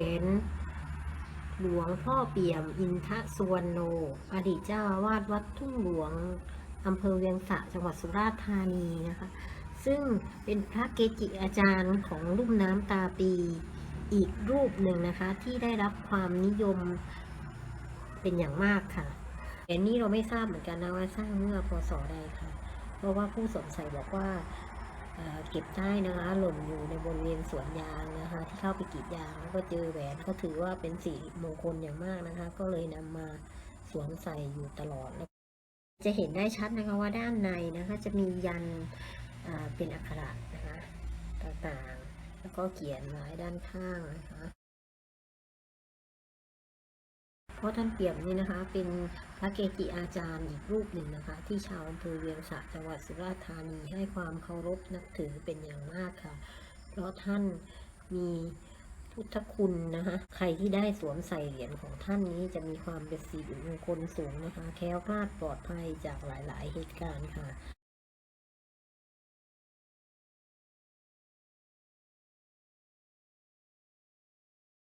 เป็นหลวงพ่อเปี่ยมอินทสุวรรณโน อดีตเจ้าอาวาสวัดทุ่งหลวงอำเภอเวียงสะจังหวัดสุราษฎร์ธานีนะคะ ซึ่งเป็นพระเกจิอาจารย์ของลุ่มน้ำตาปีอีกรูปหนึ่งนะคะ ที่ได้รับความนิยมเป็นอย่างมากค่ะแต่นี่เราไม่ทราบเหมือนกันนะว่าสร้างเมื่อพศใดค่ะ เพราะว่าผู้สงสัยบอกว่า เก็บได้นะคะหล่นอยู่ในบริเวณสวนยางนะคะ ที่เข้าไปกรีดยางแล้วก็เจอแหวนก็ถือว่าเป็นสีมงคลอย่างมากนะคะ ก็เลยนำมาสวมใส่อยู่ตลอด จะเห็นได้ชัดนะคะว่าด้านในนะคะจะมียันเป็นอักขระนะคะต่างๆ แล้วก็เขียนไว้ด้านข้างนะคะ เพราะท่านเปี่ยมนี่นะคะ เป็นพระเกจิอาจารย์อีกรูปหนึ่งนะคะ ที่ชาวอำเภอเวียงสะจังหวัดสุราษฎร์ธานีให้ความเคารพนับถือเป็นอย่างมากค่ะ เพราะท่านมีพุทธคุณนะคะใครที่ได้สวมใส่เหรียญของท่านนี้จะมีความเป็นสิริมงคลสูงนะคะ แค้วคลาดปลอดภัยจากหลาย ๆ เหตุการณ์ค่ะ